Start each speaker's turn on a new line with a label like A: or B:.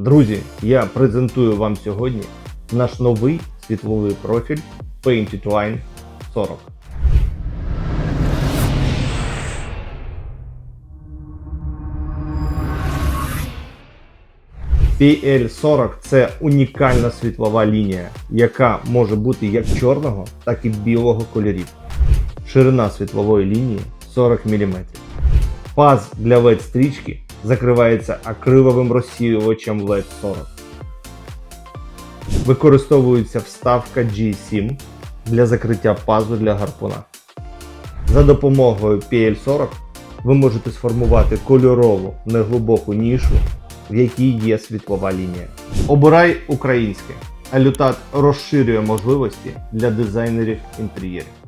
A: Друзі, я презентую вам сьогодні наш новий світловий профіль Painted Line 40. PL40 це унікальна світлова лінія, яка може бути як чорного, так і білого кольорів. Ширина світлової лінії 40 мм. Паз для LED стрічки закривається акриловим розсіювачем LED 40. Використовується вставка G7 для закриття пазу для гарпуна. За допомогою PL40 ви можете сформувати кольорову неглибоку нішу, в якій є світлова лінія. Обирай українське. Алютат розширює можливості для дизайнерів інтер'єрів.